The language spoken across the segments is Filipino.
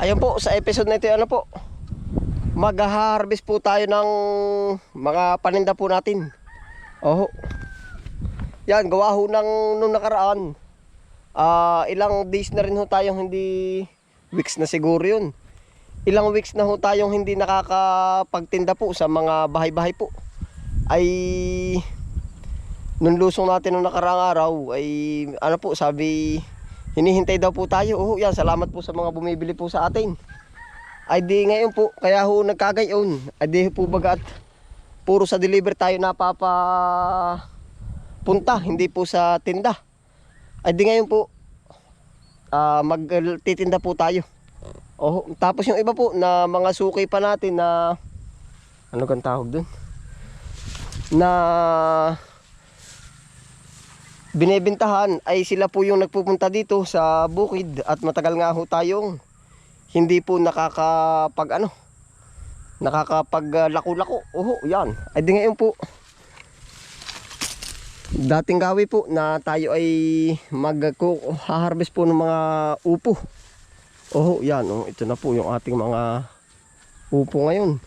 Ayun po, sa episode na ito, ano po, mag-harvest po tayo ng mga paninda po natin. Oh. Yan, gawa ho ng nung nakaraan. Ah, ilang days na rin ho tayong hindi weeks na siguro yun. Ilang weeks na ho tayong hindi nakakapagtinda po sa mga bahay-bahay po. Ay nung lusong natin nung nakaraang araw ay ano po sabi hinihintay daw po tayo. Oh, yan salamat po sa mga bumibili po sa atin. Ay di ngayon po kaya ho nagkagayon. Ay di po bagat puro sa deliver tayo napapa punta, hindi po sa tinda. Ay di ngayon po ah, magtitinda po tayo. Oh, tapos yung iba po na mga suki pa natin na ano kang tawag dun? Na binebentahan ay sila po yung nagpupunta dito sa bukid at matagal nga ho tayong hindi po nakakapag ano nakakapag lako-lako. Oho, yan. Ay di ngayon po dating gawi po na tayo ay mag-harvest po ng mga upo. Oho, yan. Oh, ito na po yung ating mga upo ngayon.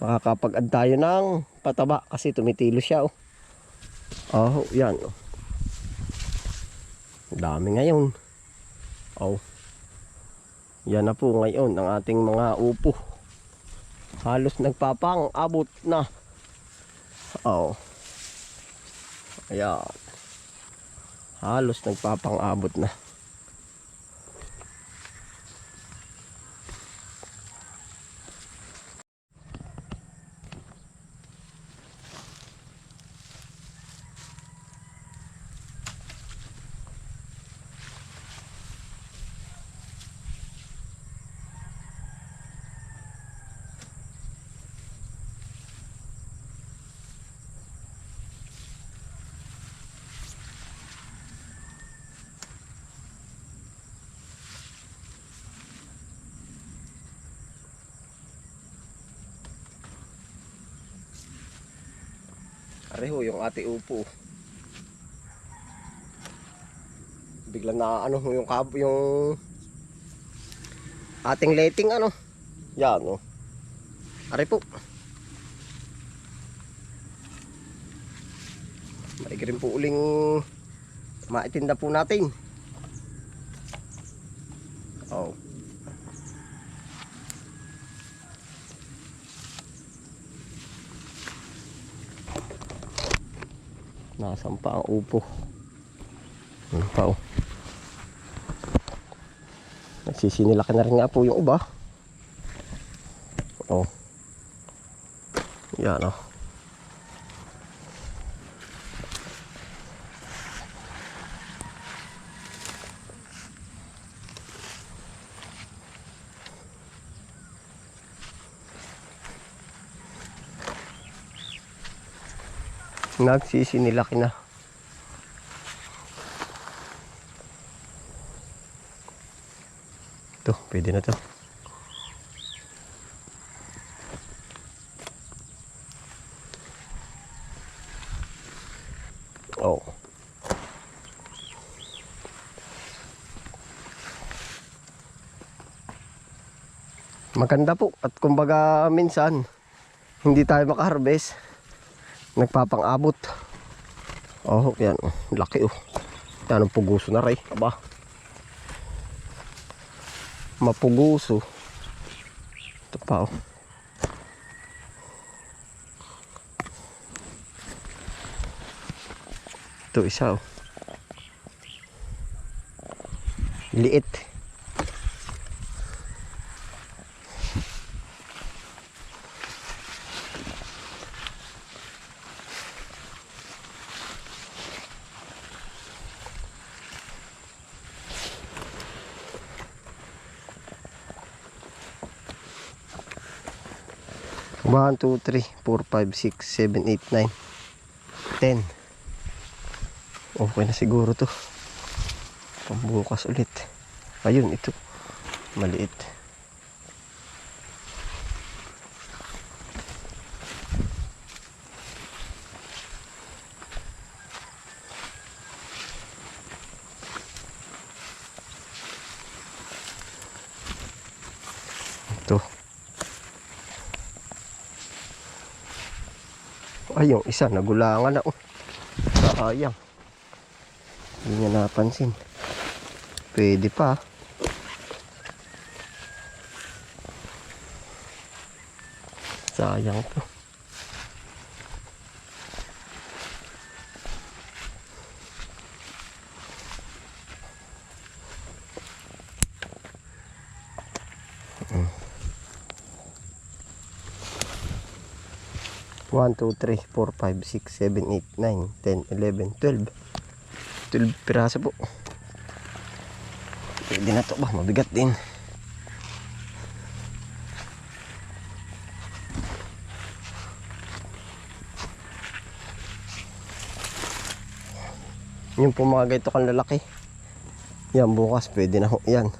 Makakapag-add tayo ng pataba kasi tumitilo siya. Oh, oh yan. Dami ngayon. Oh. Yan na po ngayon ang ating mga upo. Halos nagpapang abot na. Oh. Ayan. Halos nagpapang abot na. Pareho yung ate upo. Bigla na ano yung kabo yung ating letting ano. Yan oh. Are po. Maigi rin po uling maitinda po natin. Oh. Nasaan pa ang upo? Ano pa oh. Nagsisinilaki na rin nga po yung iba. Oh. Yan oh. Nagsisinilaki na. Ito, pwede na to. Oh. Maganda po at kumbaga minsan hindi tayo makaharvest nagpapang-abot. Oh, yan. Laki oh. Yan ang puguso na rin. Aba. Mapuguso. Ito pa oh. Ito isa oh. Liit. One, two, three, four, five, six, seven, eight, nine, ten. Okay na siguro to. Pambukas ulit. Ayun, ito. Maliit. Ito. Ay, yung isa, nagulangan na. Oh. Sayang. Hindi niya napansin. Pwede pa. Sayang to. One, two, three, four, five, six, seven, eight, nine, ten, eleven, twelve. Twelve piraso po. Pwede na to ba? Mabigat din. Yung po mga ganito kang lalaki. Yan bukas pwede na ho yan.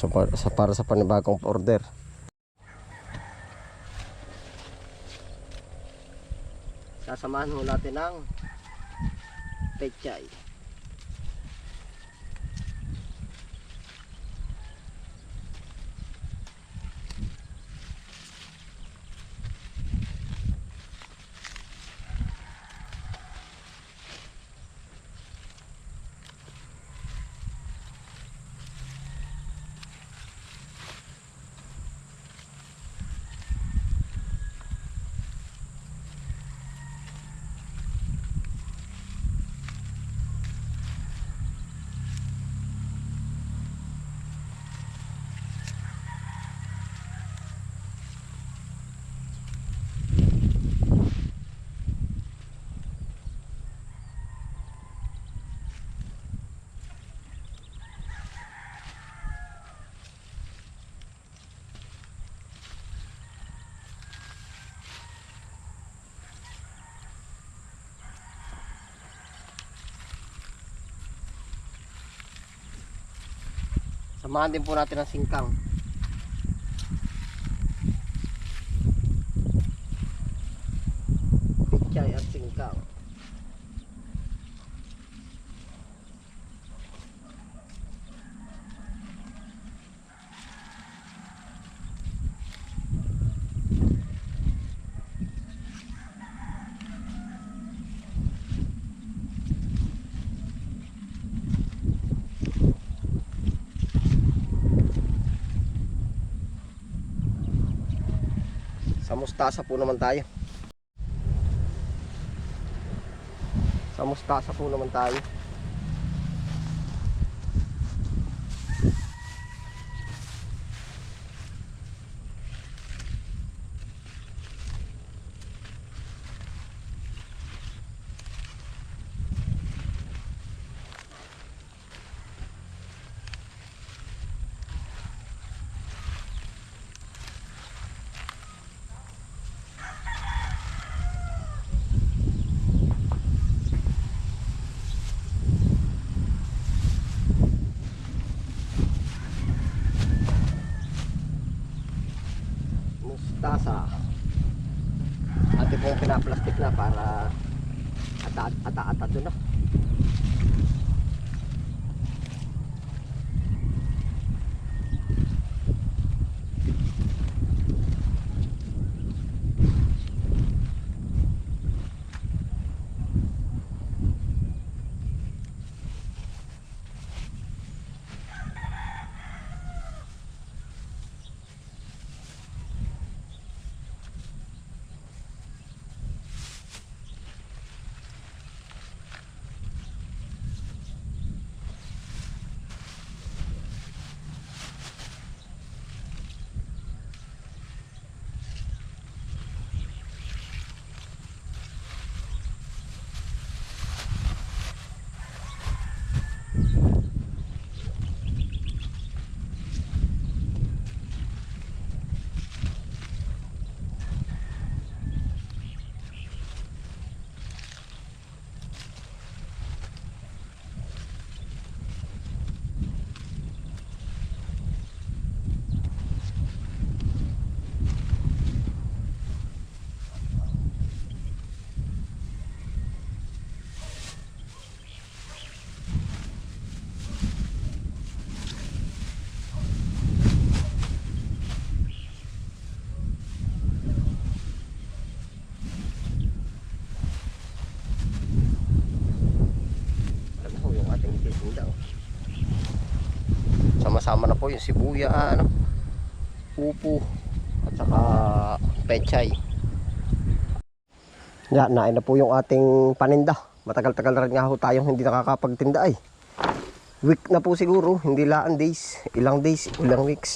So, para, sa, para sa panibagong order. Sasamahan ho natin ng pechay. Samahan din po natin ng singkang. Pechay at singkang. Sa mustasa po naman tayo. Sa po naman tayo. Mustasa ate pong pinaplastic na para ata-ata doon na daw. Sama-sama na po yung sibuya ah, ano, upo at saka pechay. Yan, nain na po yung ating paninda. Matagal-tagal na rin nga ho tayong hindi nakakapagtinda ay week na po siguro hindi laan days ilang days ilang weeks.